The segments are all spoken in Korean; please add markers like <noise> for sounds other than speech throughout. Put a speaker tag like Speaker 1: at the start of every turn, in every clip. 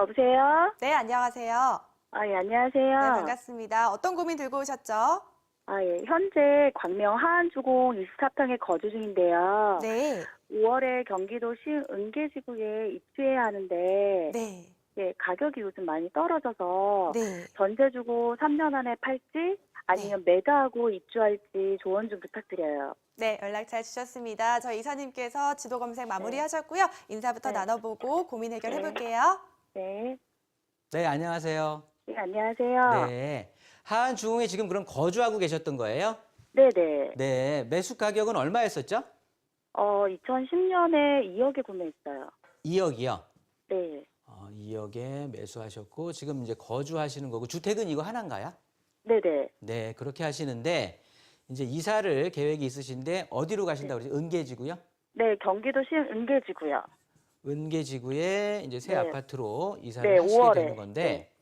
Speaker 1: 여보세요?
Speaker 2: 네, 안녕하세요.
Speaker 1: 아, 예, 안녕하세요.
Speaker 2: 네, 반갑습니다. 어떤 고민 들고 오셨죠?
Speaker 1: 아, 예, 현재 광명 하안주공 24평에 거주 중인데요.
Speaker 2: 네.
Speaker 1: 5월에 경기도 시흥은계지구에 입주해야 하는데,
Speaker 2: 네.
Speaker 1: 예, 가격이 요즘 많이 떨어져서
Speaker 2: 네.
Speaker 1: 전세 주고 3년 안에 팔지 아니면 매도하고 입주할지 조언 좀 부탁드려요.
Speaker 2: 네, 연락 잘 주셨습니다. 저희 이사님께서 지도 검색 마무리하셨고요. 인사부터
Speaker 1: 네.
Speaker 2: 나눠보고 고민 해결해
Speaker 1: 네.
Speaker 2: 볼게요.
Speaker 1: 네.
Speaker 3: 네, 안녕하세요.
Speaker 1: 예, 안녕하세요.
Speaker 3: 네. 하안 중흥에 지금 그럼 거주하고 계셨던 거예요?
Speaker 1: 네, 네.
Speaker 3: 네. 매수 가격은 얼마였었죠?
Speaker 1: 어, 2010년에 2억에 구매했어요.
Speaker 3: 2억이요.
Speaker 1: 네.
Speaker 3: 어, 2억에 매수하셨고 지금 이제 거주하시는 거고 주택은 이거 하나인가요?
Speaker 1: 네, 네.
Speaker 3: 네, 그렇게 하시는데 이제 이사를 계획이 있으신데 어디로 가신다고 그러죠? 은계지구요?
Speaker 1: 네, 경기도 시흥 은계지구요.
Speaker 3: 은계지구에 이제 새
Speaker 1: 네.
Speaker 3: 아파트로 이사를
Speaker 1: 네,
Speaker 3: 하시게
Speaker 1: 5월에.
Speaker 3: 되는 건데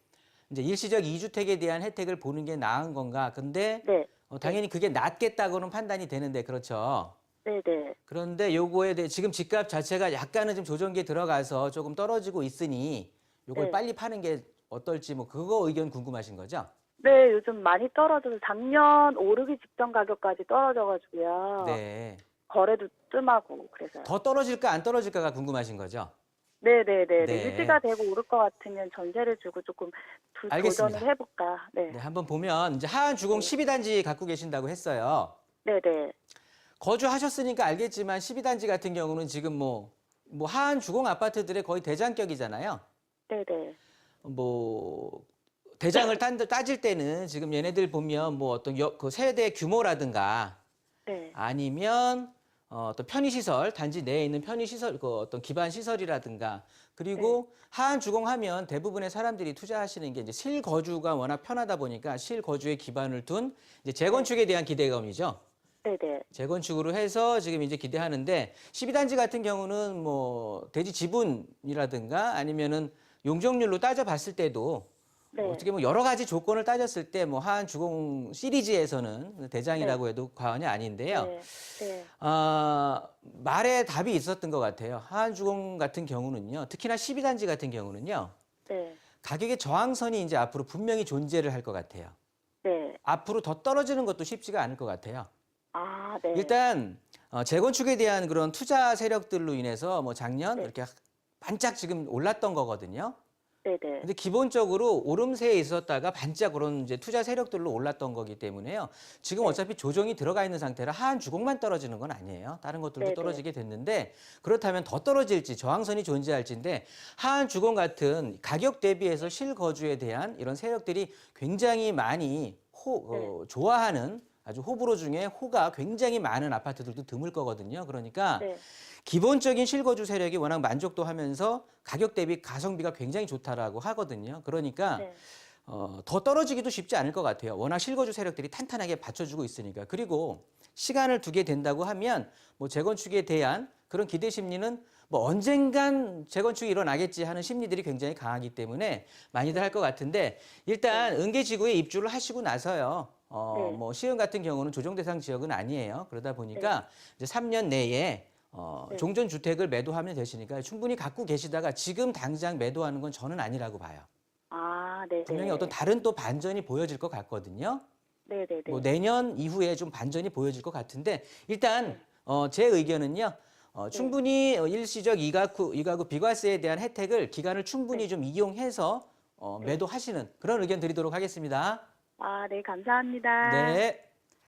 Speaker 3: 이제 일시적 이주택에 대한 혜택을 보는 게 나은 건가? 근데
Speaker 1: 네.
Speaker 3: 어, 당연히 그게 낫겠다고는 판단이 되는데 그렇죠.
Speaker 1: 네, 네.
Speaker 3: 그런데 요거에 대해 지금 집값 자체가 약간은 좀 조정기에 들어가서 조금 떨어지고 있으니 요걸
Speaker 1: 네.
Speaker 3: 빨리 파는 게 어떨지 뭐 그거 의견 궁금하신 거죠?
Speaker 1: 네, 요즘 많이 떨어져서 작년 오르기 직전 가격까지 떨어져가지고요.
Speaker 3: 네.
Speaker 1: 거래도 뜸하고 그래서요.
Speaker 3: 더 떨어질까 안 떨어질까가 궁금하신 거죠?
Speaker 1: 네, 네, 네, 네.
Speaker 3: 네.
Speaker 1: 유지가 되고 오를 것 같으면 전세를 주고 조금 도,
Speaker 3: 알겠습니다.
Speaker 1: 도전을 해볼까. 네,
Speaker 3: 네, 한번 보면 이제 하안 주공 12단지 갖고 계신다고 했어요.
Speaker 1: 네, 네,
Speaker 3: 거주하셨으니까 알겠지만 12단지 같은 경우는 지금 뭐, 뭐 하안 주공 아파트들의 거의 대장격이잖아요.
Speaker 1: 네, 네,
Speaker 3: 뭐 대장을 <laughs> 딴- 따질 때는 지금 얘네들 보면 뭐 어떤 여- 그 세대 규모라든가
Speaker 1: 네,
Speaker 3: 아니면 어, 떤 편의 시설 단지 내에 있는 편의 시설 그 어떤 기반 시설이라든가 그리고 하안 주공하면 대부분의 사람들이 투자하시는 게 이제 실거주가 워낙 편하다 보니까 실거주에 기반을 둔 이제 재건축에 대한 기대감이죠.
Speaker 1: 네, 네,
Speaker 3: 재건축으로 해서 지금 이제 기대하는데 12단지 같은 경우는 뭐 대지 지분이라든가 아니면은 용적률로 따져봤을 때도
Speaker 1: 네.
Speaker 3: 어떻게 보면 여러 가지 조건을 따졌을 때 뭐 하안 주공 시리즈에서는 대장이라고 해도 과언이 아닌데요.
Speaker 1: 네, 네,
Speaker 3: 아, 말에 답이 있었던 것 같아요. 하안 주공 같은 경우는요. 특히나 12단지 같은 경우는요.
Speaker 1: 네,
Speaker 3: 가격의 저항선이 이제 앞으로 분명히 존재를 할 것 같아요.
Speaker 1: 네.
Speaker 3: 앞으로 더 떨어지는 것도 쉽지가 않을 것 같아요.
Speaker 1: 아, 네.
Speaker 3: 일단 어, 재건축에 대한 그런 투자 세력들로 인해서 뭐 작년
Speaker 1: 네.
Speaker 3: 이렇게 반짝 지금 올랐던 거거든요.
Speaker 1: 네, 네,
Speaker 3: 근데 기본적으로 오름세에 있었다가 반짝 그런 이제 투자 세력들로 올랐던 거기 때문에요. 지금
Speaker 1: 네.
Speaker 3: 어차피 조정이 들어가 있는 상태라 하한 주공만 떨어지는 건 아니에요. 다른 것들도
Speaker 1: 네, 네.
Speaker 3: 떨어지게 됐는데 그렇다면 더 떨어질지 저항선이 존재할지인데 하한 주공 같은 가격 대비해서 실거주에 대한 이런 세력들이 굉장히 많이 호, 어, 좋아하는 아주 호불호 중에 호가 굉장히 많은 아파트들도 드물 거거든요. 그러니까
Speaker 1: 네,
Speaker 3: 기본적인 실거주 세력이 워낙 만족도 하면서 가격 대비 가성비가 굉장히 좋다라고 하거든요. 그러니까
Speaker 1: 네,
Speaker 3: 어, 더 떨어지기도 쉽지 않을 것 같아요. 워낙 실거주 세력들이 탄탄하게 받쳐주고 있으니까. 그리고 시간을 두게 된다고 하면 뭐 재건축에 대한 그런 기대 심리는 뭐 언젠간 재건축이 일어나겠지 하는 심리들이 굉장히 강하기 때문에 많이들 할 것 같은데 일단 은계지구에 입주를 하시고 나서요. 어,
Speaker 1: 네.
Speaker 3: 뭐 시흥 같은 경우는 조정 대상 지역은 아니에요. 그러다 보니까 이제 3년 내에 어,
Speaker 1: 네.
Speaker 3: 종전 주택을 매도하면 되시니까 충분히 갖고 계시다가 지금 당장 매도하는 건 저는 아니라고 봐요.
Speaker 1: 아, 네,
Speaker 3: 분명히
Speaker 1: 네.
Speaker 3: 어떤 다른 또 반전이 보여질 것 같거든요.
Speaker 1: 네, 네, 네.
Speaker 3: 뭐 내년 이후에 좀 반전이 보여질 것 같은데 일단 어, 제 의견은요. 어, 충분히 어, 일시적 이가구, 이가구 비과세에 대한 혜택을 기간을 충분히 좀 이용해서 어, 매도하시는 그런 의견 드리도록 하겠습니다.
Speaker 1: 아, 네, 감사합니다.
Speaker 3: 네.